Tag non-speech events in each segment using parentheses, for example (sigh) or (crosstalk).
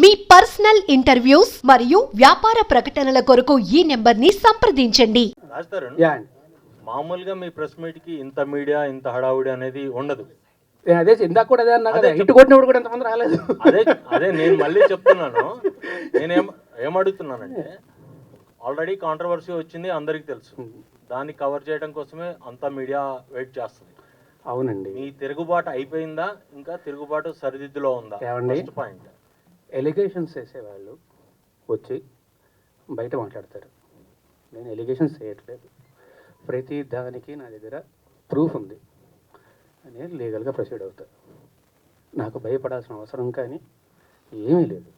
మీ personal interviews మరియు వ్యాపార ప్రకటనల కొరకు ఈ నెంబర్ని సంప్రదించండి. రాస్తారు యా అండి. మామూలుగా మీ ప్రెస్ మీట్కి ఇంత మీడియా ఇంత హడావుడి అనేది ఉండదు. నేను అదే ఇందాక కూడా అదే అన్నా కదా అదే ఇటు కొట్టినప్పుడు కూడా ఎంతమంది రాలేదు. అదే అదే నేను మళ్ళీ చెప్తున్నాను. నేనేం ఏమడుగుతున్నానంటే ఆల్రెడీ కాంట్రవర్సీ వచ్చింది అందరికీ తెలుసు. దాన్ని కవర్ చేయడం కోసమే అంత మీడియా వెయిట్ చేస్తుంది. అవునండి. మీ తిరుగుబాటు అయిపోయిందా? ఇంకా తిరుగుబాటు సరిదిద్దులో ఉందా? ఏమండి? ఫస్ట్ పాయింట్ ఎలిగేషన్స్ వేసేవాళ్ళు వచ్చి బయట మాట్లాడతారు. నేను ఎలిగేషన్స్ చేయట్లేదు. ప్రతి దానికి నా దగ్గర ప్రూఫ్ ఉంది. నేను లీగల్గా ప్రొసీడ్ అవుతా. నాకు భయపడాల్సిన అవసరం కానీ ఏమీ లేదు.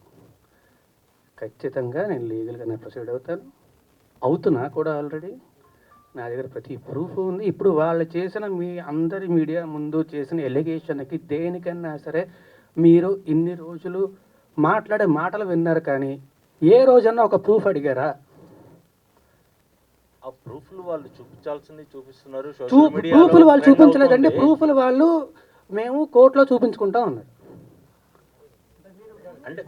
ఖచ్చితంగా నేను లీగల్గా నేను ప్రొసీడ్ అవుతాను. అవుతున్నా కూడా ఆల్రెడీ నా దగ్గర ప్రతి ప్రూఫ్ ఉంది. ఇప్పుడు వాళ్ళు చేసిన మీ అందరి మీడియా ముందు చేసిన ఎలిగేషన్కి దేనికన్నా సరే మీరు ఇన్ని రోజులు మాట్లాడే మాటలు విన్నారు కానీ ఏ రోజన్నా ఒక ప్రూఫ్ అడిగారా? ఆ ప్రూఫ్లు వాళ్ళు చూపించాల్సింది చూపిస్తున్నారు. చూ సోషల్ మీడియాలో ప్రూఫ్లు వాళ్ళు trend చూపించలేదండి అవుతుంది. ప్రూఫ్లు వాళ్ళు మేము కోర్టులో చూపించుకుంటా ఉన్నారు అంటే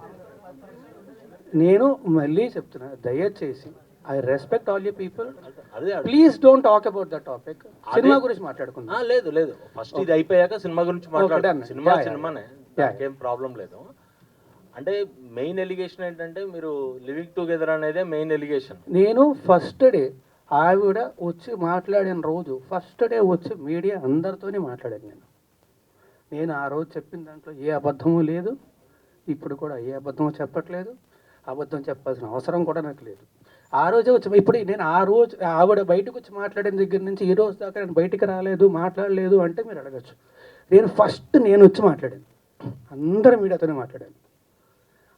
నేను మళ్ళీ చెప్తున్నా దయచేసి I respect all you people అదే అడుగు- please don't talk about the topic cinema గురించి మాట్లాడుకుందాం. ఆ, లేదు లేదు. ఫస్ట్ ఇది అయిపోయాక సినిమా గురించి మాట్లాడు. done. Cinema Yeah, yeah. సినిమానే. Yeah. నాకేం ప్రాబ్లం లేదు. అంటే మెయిన్ ఎలిగేషన్ ఏంటంటే మీరు లివింగ్ టుగెదర్ అనేదే మెయిన్ ఎలిగేషన్ నేను ఫస్ట్ డే ఆవిడ వచ్చి మాట్లాడిన రోజు ఫస్ట్ డే వచ్చి మీడియా అందరితోనే మాట్లాడాను నేను. నేను ఆ రోజు చెప్పిన దాంట్లో ఏ అబద్ధము లేదు. ఇప్పుడు కూడా ఏ అబద్ధము చెప్పట్లేదు. అబద్ధం చెప్పాల్సిన అవసరం కూడా నాకు లేదు. ఆ రోజే వచ్చి ఇప్పుడు నేను ఆ రోజు ఆవిడ బయటకు వచ్చి మాట్లాడిన దగ్గర నుంచి ఈ రోజు దాకా నేను బయటికి రాలేదు మాట్లాడలేదు అంటే మీరు అడగచ్చు. నేను ఫస్ట్ నేను వచ్చి మాట్లాడాను. అందరూ మీడియాతోనే మాట్లాడాను.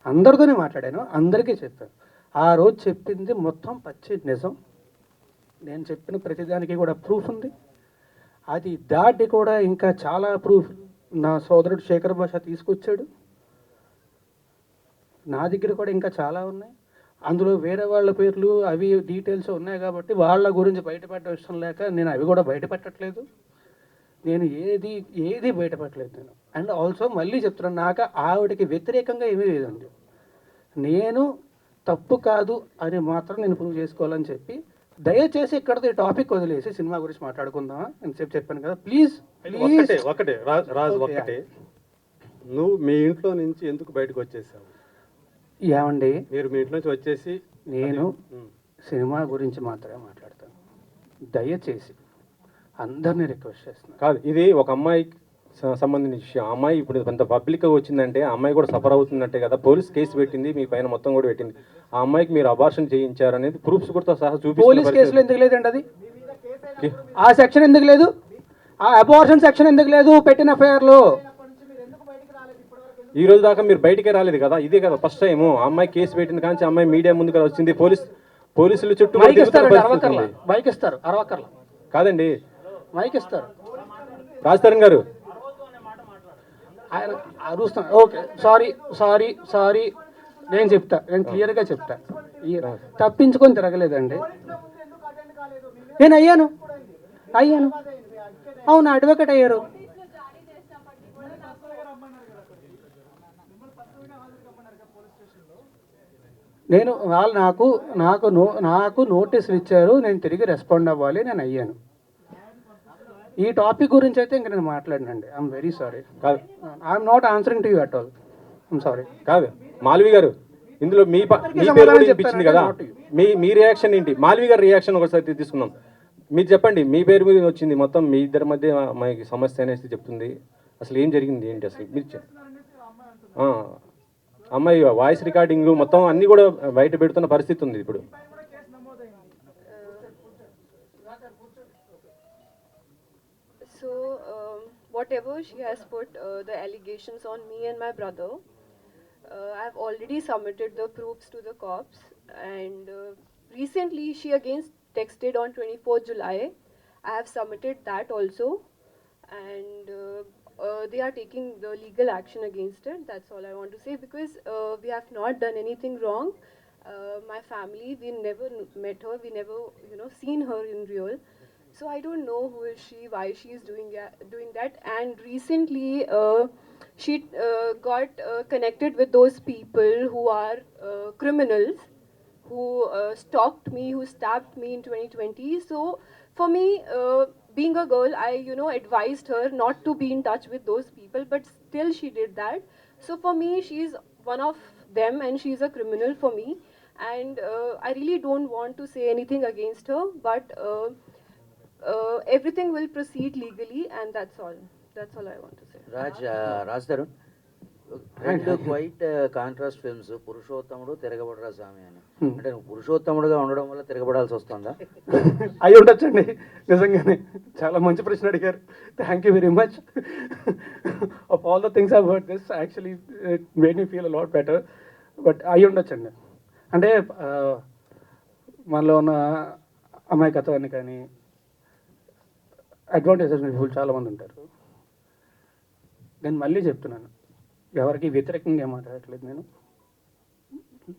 అందరితోనే మాట్లాడాను అందరికీ చెప్పాను. ఆ రోజు చెప్పింది మొత్తం పచ్చి నిజం. నేను చెప్పిన ప్రతిదానికి కూడా ప్రూఫ్ ఉంది. అది దాటి కూడా ఇంకా చాలా ప్రూఫ్ నా సోదరుడు శేఖర్ భాష తీసుకొచ్చాడు. నా దగ్గర కూడా ఇంకా చాలా ఉన్నాయి. అందులో వేరే వాళ్ళ పేర్లు అవి డీటెయిల్స్ ఉన్నాయి కాబట్టి వాళ్ళ గురించి బయటపెట్టడం ఇష్టం లేక నేను అవి కూడా బయటపెట్టట్లేదు. నేను ఏది ఏది బయటపెట్టలేదు నేను. అండ్ ఆల్సో మళ్ళీ చెప్తున్నాను నాకు ఆవిడకి వ్యతిరేకంగా ఏమీ లేదండి. నేను తప్పు కాదు అని మాత్రం నేను ప్రూవ్ చేసుకోవాలని చెప్పి దయచేసి ఇక్కడతో ఈ టాపిక్ వదిలేసి సినిమా గురించి మాట్లాడుకుందామా? అని చెప్పి చెప్పాను కదా. ప్లీజ్ ఒకటే రా- రాజు ఒక్కటే. నువ్వు మీ ఇంట్లో నుంచి ఎందుకు బయటకు వచ్చేసావు? ఏమండి? మీరు మీ ఇంట్లో నుంచి వచ్చేసి నేను సినిమా గురించి మాత్రమే మాట్లాడతాను. దయచేసి. అందరినీ రిక్వెస్ట్ చేస్తున్నాను కాదు ఇది ఒక అమ్మాయికి సంబంధించిన విషయం. అమ్మాయి ఇప్పుడు కొంత పబ్లిక్గా వచ్చిందంటే అమ్మాయి కూడా సఫర్ అవుతుందంటే కదా. పోలీస్ కేసు పెట్టింది మీ పైన మొత్తం కూడా పెట్టింది. ఆ అమ్మాయికి మీరు అబార్షన్ చేయించారు అనేది ప్రూఫ్స్ కూడా సహా చూపిస్తున్న పోలీస్. కేసులో ఎందుకు లేదండి అది? ఆ సెక్షన్ ఎందుకు లేదు? ఆ అబార్షన్ సెక్షన్ ఎందుకు లేదు? పెట్టిన ఎఫ్ఐఆర్లో ఈ రోజు దాకా మీరు బయటికే రాలేదు కదా. ఇదే కదా ఫస్ట్ టైం ఆ అమ్మాయి కేసు పెట్టింది కానీ ఆ అమ్మాయి మీడియా ముందుకు వచ్చింది. పోలీస్ పోలీసులు చుట్టూ. మైక్ ఇస్తారు అరవకర్ల. కాదండి. మైక్ ఇస్తారు రాజతరణ్ గారు. ఆయన అరుస్తాను ఓకే సారీ సారీ సారీ. నేను చెప్తా నేను క్లియర్గా చెప్తా. తప్పించుకొని తిరగలేదండి. నేను అయ్యాను. అయ్యాను. అవును అడ్వకేట్ అయ్యారు. నేను వాళ్ళు నాకు నాకు నో నాకు నోటీసులు ఇచ్చారు. నేను తిరిగి రెస్పాండ్ అవ్వాలి. నేను అయ్యాను. ఈ టాపిక్ గురించి అయితే ఇంకా నేను మాట్లాడినండి. ఐఎమ్ వెరీ సారీ కాదు. I'm not answering to you at all I'm sorry కాదు. మాల్వి గారు ఇందులో మీ ప- మీ సమాధానం పేరు కూడా చెప్తానండి, వినిపించింది కదా. మీ మీ రియాక్షన్ ఏంటి? మాల్వి గారి రియాక్షన్ ఒకసారి తీ- తీసుకుందాం. మీరు చెప్పండి మీ పేరు మీద వచ్చింది మొత్తం మీ ఇద్దరి మధ్య మనకి సమస్య అనేసి చెప్తుంది. అసలు ఏం జరిగింది? ఏంటి అసలు? మీరు చెప్- ఆ, అమ్మాయి వాయిస్ రికార్డింగ్ మొత్తం అన్ని కూడా బయట పెడుతున్న పరిస్థితి ఉంది ఇప్పుడు. Whatever she has put uh, the allegations on me and my brother, uh, I've already submitted the proofs to the cops. And uh, recently, she again texted on 24 July. I have submitted that also. And uh, uh, they are taking the legal action against it. That's all I want to say because uh, we have not done anything wrong. My family, we never met her. We never, you know, seen her in real. So I don't know who is she, why she is doing that, doing that. And recently, uh, she uh, got uh, connected with those people who are uh, criminals who uh, stalked me who stabbed me in 2020 so for me uh, being a girl i you know advised her not to be in touch with those people but still she did that. So for me she's one of them and she's a criminal for me. And i really don't want to say anything against her but uh, uh, everything will proceed legally and that's all. That's all i want to say. Raj Raj Tarun రెండు quite contrast films పురుషోత్తముడు తిరగబడరా స్వామి అని. అంటే నువ్వు పురుషోత్తముడుగా ఉండడం వల్ల తిరగబడాల్సి వస్తుందా? (laughs) అయి ఉండొచ్చండి. నిజంగానే చాలా మంచి ప్రశ్న అడిగారు. Thank you very much of all the things I heard this actually made me feel lot better but అయి ఉండొచ్చండి. అంటే ఆ, మనలో ఉన్న అమాయకత్వాన్ని కానీ అడ్వాంటేజెస్ పీపుల్ చాలామంది ఉంటారు. నేను మళ్ళీ చెప్తున్నాను. ఎవరికి వ్యతిరేకంగా ఏం మాట్లాడట్లేదు నేను.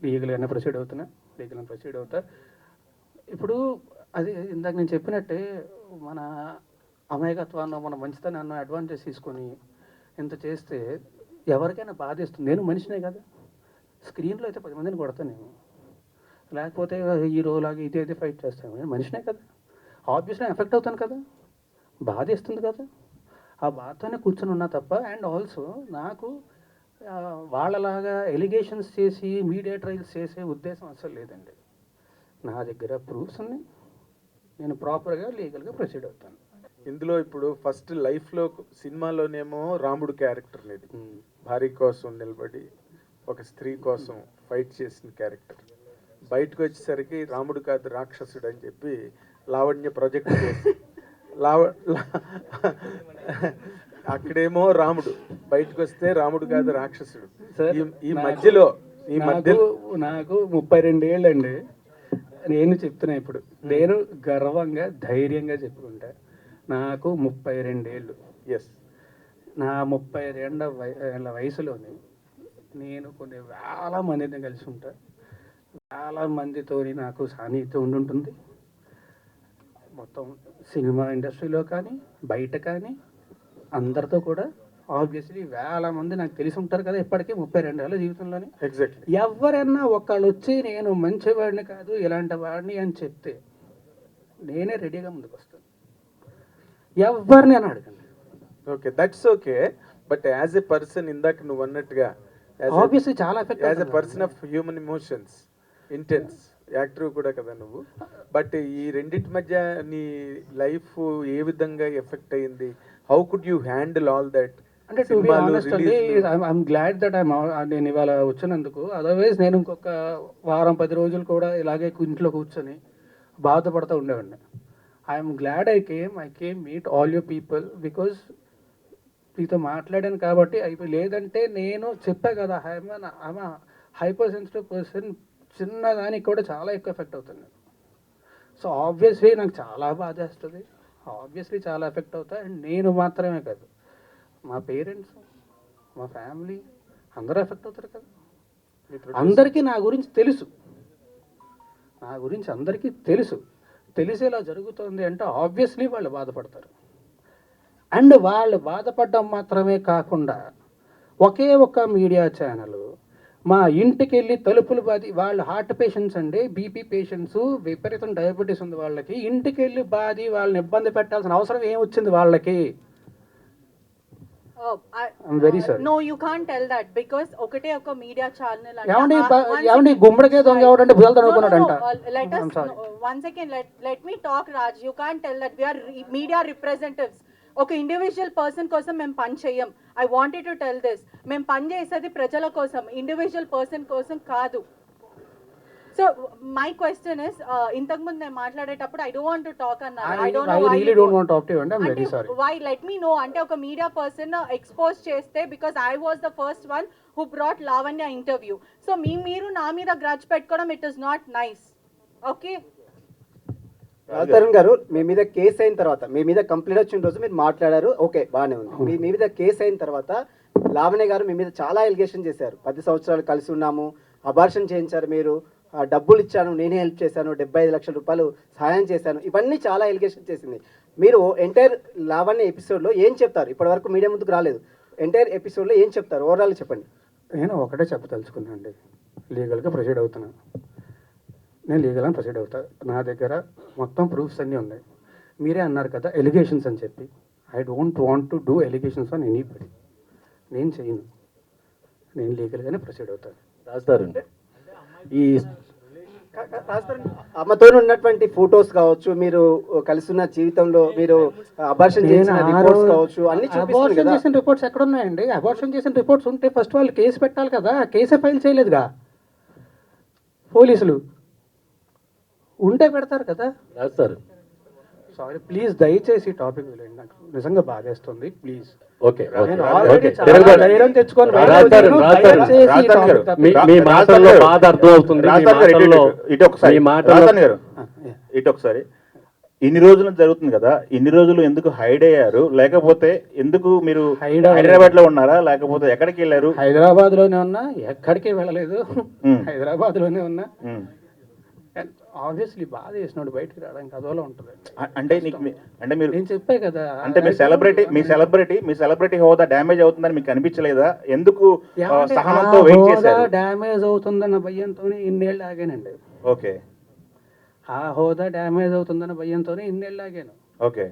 లీగల్గానే ప్రొసీడ్ అవుతున్నా. లీగల్గా ప్రొసీడ్ అవుతా. ఇప్పుడు అది ఇందాక నేను చెప్పినట్టే మన అమాయకత్వాన్ని మన మంచితనాన్ని అడ్వాంటేజ్ తీసుకొని ఇంత చేస్తే ఎవరికైనా బాధేస్తుంది. నేను మనిషినే కదా. స్క్రీన్లో అయితే పది మందిని కొడతాను నేను. లేకపోతే హీరోలాగా ఇది అయితే ఫైట్ చేస్తాను. నేను మనిషినే కదా. ఆబ్వియస్లీ ఎఫెక్ట్ అవుతాను కదా. బాధేస్తుంది కదా. ఆ బాధతోనే కూర్చొని ఉన్నా తప్ప అండ్ ఆల్సో నాకు వాళ్ళలాగా ఎలిగేషన్స్ చేసి మీడియా ట్రయల్స్ చేసే ఉద్దేశం అసలు లేదండి. నా దగ్గర ప్రూఫ్స్ ఉన్నాయి. నేను ప్రాపర్గా లీగల్గా ప్రొసీడ్ అవుతాను. ఇందులో ఇప్పుడు ఫస్ట్ లైఫ్లో సినిమాలోనేమో రాముడు క్యారెక్టర్ ఇది భార్య కోసం నిలబడి ఒక స్త్రీ కోసం ఫైట్ చేసిన క్యారెక్టర్. బయటకు వచ్చేసరికి రాముడు కాదు రాక్షసుడు అని చెప్పి లావణ్య ప్రొజెక్ట్ చేసి (laughs) లావ అక్కడేమో రాముడు. బయటకు వస్తే రాముడు కాదు రాక్షసుడు. ఈ- మధ్యలో ఈ నాకు మధ్యలో నాకు ముప్పై రెండు ఏళ్ళండి నేను చెప్తున్నా ఇప్పుడు. నేను గర్వంగా ధైర్యంగా చెప్పుకుంటా. నాకు ముప్పై రెండేళ్ళు ఎస్ నా ముప్పై రెండ వయ- ఏళ్ళ వయసులోని నేను కొన్ని వేల మందిని కలిసి ఉంటా. వేల మందితో నాకు సాన్నిహిత్యం ఉండుంటుంది. మొత్తం సినిమా ఇండస్ట్రీలో కానీ బయట కానీ అందరితో కూడా ఆబ్వియస్లీ వేల మంది నాకు తెలిసి ఉంటారు కదా ఇప్పటికీ ముప్పై రెండేళ్ళ జీవితంలోని. ఎగ్జాక్ట్లీ ఎవరన్నా ఒకళ్ళు వచ్చి నేను మంచివాడిని కాదు ఇలాంటి వాడిని అని చెప్తే నేనే రెడీగా ముందుకు వస్తాను. ఎవరిని అని అడగండి. Okay that's okay but as a person ఇందాక నువ్వు అన్నట్టుగా ఆబ్వియస్లీ చాలా effect as a person of human emotions intense actor కూడా కదా నువ్వు? బట్ ఈ రెండింటి మధ్య నీ లైఫ్ ఏ విధంగా ఎఫెక్ట్ అయింది? How could you handle all that అంటే టు బి ఆనెస్ట్ అండి ఐఎమ్ గ్లాడ్ దట్ ఐమ్ నేను ఇవాళ వచ్చినందుకు. అదర్వైజ్ నేను ఇంకొక వారం పది రోజులు కూడా ఇలాగే ఇంట్లో కూర్చొని బాధపడుతూ ఉండేవాడిని. I'm glad I came I came meet all you people because మీతో మాట్లాడాను కాబట్టి అయిపోయి లేదంటే నేను చెప్పా కదా I'm I'm hypersensitive person చిన్నదానికి కూడా చాలా ఎక్కువ ఎఫెక్ట్ అవుతుంది సో ఆబ్వియస్లీ నాకు చాలా బాధేస్తుంది ఆబ్వియస్లీ చాలా ఎఫెక్ట్ అవుతా. అండ్ నేను మాత్రమే కాదు మా పేరెంట్స్ మా ఫ్యామిలీ అందరూ ఎఫెక్ట్ అవుతారు కదా. అందరికీ నా గురించి తెలుసు. నా గురించి అందరికీ తెలుసు. తెలిసేలా జరుగుతుంది అంటే ఆబ్వియస్లీ వాళ్ళు బాధపడతారు. అండ్ వాళ్ళు బాధపడడం మాత్రమే కాకుండా ఒకే ఒక్క మీడియా ఛానల్ మా ఇంటికి వెళ్ళి తలుపులు బాది వాళ్ళు హార్ట్ పేషెంట్స్ అండి బీపీ పేషెంట్స్ విపరీతం డయాబెటీస్ ఉంది వాళ్ళకి. ఇంటికి వెళ్ళి బాది వాళ్ళని ఇబ్బంది పెట్టాల్సిన అవసరం ఏం వచ్చింది వాళ్ళకి? Oh, uh, ఒకటే ఒక మీడియా ఛానల్ ఏమండి ఏమండి గుమ్మడికే దొంగ ఎవడంటే భుజాలు తడుకున్నాడంట let I'm us sorry. One second let let me talk Raj you can't tell that we are media representatives ఒక ఇండివిజువల్ పర్సన్ కోసం మేము పని చెయ్యం. I wanted to tell this మేము పని చేసేది ప్రజల కోసం ఇండివిజువల్ పర్సన్ కోసం కాదు. సో మై క్వశ్చన్ ఇస్ ఇంతకు ముందు నేను మాట్లాడేటప్పుడు I don't to talk why let me know అంటే ఒక మీడియా పర్సన్ ఎక్స్పోజ్ చేస్తే because I was the first one who brought Lavanya interview so మీ మీరు నా మీద గ్రడ్జ్ పెట్టుకోవడం it is not nice okay Tarun garu మీ మీద కేసు అయిన తర్వాత మీ మీద కంప్లైంట్ వచ్చిన రోజు మీరు మాట్లాడారు. ఓకే బాగానే ఉంది. మీ మీ మీద కేసు అయిన తర్వాత లావణ్య గారు మీ మీద చాలా ఎలిగేషన్ చేశారు. పది సంవత్సరాలు కలిసి ఉన్నాము అబార్షన్ చేయించారు మీరు ఆ, డబ్బులు ఇచ్చాను నేనే హెల్ప్ చేశాను డెబ్బై ఐదు లక్షల రూపాయలు సహాయం చేశాను. ఇవన్నీ చాలా ఎలిగేషన్ చేసింది. మీరు ఎంటైర్ లావణ్య ఎపిసోడ్లో ఏం చెప్తారు? ఇప్పటివరకు మీడియా ముందుకు రాలేదు. ఎంటైర్ ఎపిసోడ్లో ఏం చెప్తారు? ఓవరాల్ చెప్పండి. నేను ఒకటే చెప్పదలుచుకున్నాను అండి లీగల్గా ప్రొసీడ్ అవుతున్నాను నేను లీగల్గా ప్రొసీడ్ అవుతా. నా దగ్గర మొత్తం ప్రూఫ్స్ అన్నీ ఉన్నాయి. మీరే అన్నారు కదా ఎలిగేషన్స్ అని చెప్పి. I don't want to do allegations on anybody. నేను చేయను నేను లీగల్గానే ప్రొసీడ్ అవుతాను రాస్తారు ఈ అమ్మతో ఉన్నటువంటి ఫొటోస్ కావచ్చు మీరు కలిసిన జీవితంలో మీరు అబార్షన్ చేసిన రిపోర్ట్స్ కావచ్చు అన్ని అబార్షన్ కదా. చేసిన రిపోర్ట్స్ ఎక్కడ ఉన్నాయండి అబార్షన్ చేసిన రిపోర్ట్స్ ఉంటే ఫస్ట్ వాళ్ళు కేసు పెట్టాలి కదా. కేసే ఫైల్ చేయలేదుగా. పోలీసులు. ఉంటే పెడతారు కదా? రాస్తారు. సారీ ప్లీజ్ దయచేసి టాపిక్ వదిలేండి నాకు నిజంగా బాధేస్తుంది. Please okay. ధైర్యం తెచ్చుకొని మీ మాటల్లో బాధ ఇటు- ఇటు- ఒకసారి. ఇటు ఇన్ని రోజులు జరుగుతుంది కదా ఇన్ని రోజులు ఎందుకు హైడ్ అయ్యారు? లేకపోతే ఎందుకు మీరు. హైదరాబాద్లో ఉన్నారా? లేకపోతే ఎక్కడికి వెళ్ళారు? హైదరాబాద్లోనే ఉన్నా ఎక్కడికి వెళ్ళలేదు. హైదరాబాద్లోనే ఉన్నా. ఆబ్వియస్లీ బాధ చేసినాడు బయటికి రావడానికి అదోలా ఉంటుంది అంటే నీకు మీ- అంటే మీరు నేను చెప్పే కదా అంటే మీ సెలబ్రిటీ మీ సెలబ్రిటీ మీ సెలబ్రిటీ హోదా డ్యామేజ్ అవుతుందని మీకు అనిపించలేదా? ఎందుకు ఆ, సహనంతో వెయిట్ చేశారు? డ్యామేజ్ అవుతుందన్న భయంతో ఇన్నేళ్ళు ఆగానండి. ఓకే. ఆ హోదా డ్యామేజ్ అవుతుందన్న భయంతోనే ఇన్నేళ్ళు ఆగాను. ఓకే.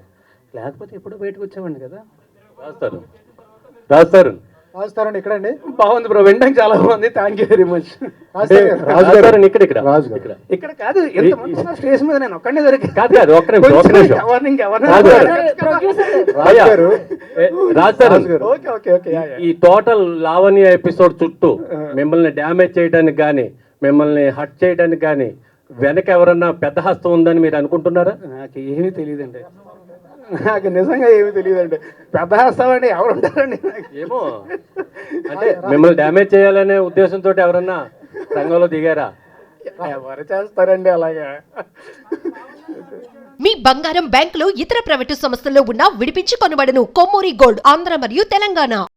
లేకపోతే ఎప్పుడు బయటకు వచ్చేవాడిని కదా. రాస్తారు. రాస్తారు. రాజుతారండి ఇక్కడండి బాగుంది బ్రో వినడానికి చాలా బాగుంది. థ్యాంక్ యూ వెరీ మచ్ ఇక్కడ ఇక్కడ. ఇక్కడ. ఇక్కడ కాదు ఎంత మంది స్టేజ్ మీద నేను ఒక్కడే దొరికి కాదు కాదు ఒక్క నిమిషం ఒక్క రాజు ఓకే ఓకే ఓకే. ఈ టోటల్ లావణ్య ఎపిసోడ్ చుట్టూ మిమ్మల్ని డ్యామేజ్ చేయడానికి కానీ మిమ్మల్ని హట్ చేయడానికి కానీ వెనక ఎవరన్నా పెద్ద హస్తం ఉందని మీరు అనుకుంటున్నారా? నాకు ఏమీ తెలియదండి. నాకు నిజంగా ఏమీ తెలియదండి. పెద్ద హస్తామండి ఎవరు ఉంటారండి ఏమో? అంటే మిమ్మల్ని డ్యామేజ్ చేయాలనే ఉద్దేశంతో ఎవరన్నా రంగంలో దిగారా? ఎవరు చేస్తారండి అలాగా? మీ బంగారం బ్యాంకులు ఇతర ప్రైవేటు సంస్థల్లో ఉన్న విడిపించి కొనబడను కొమ్మూరి గోల్డ్ ఆంధ్ర మరియు తెలంగాణ.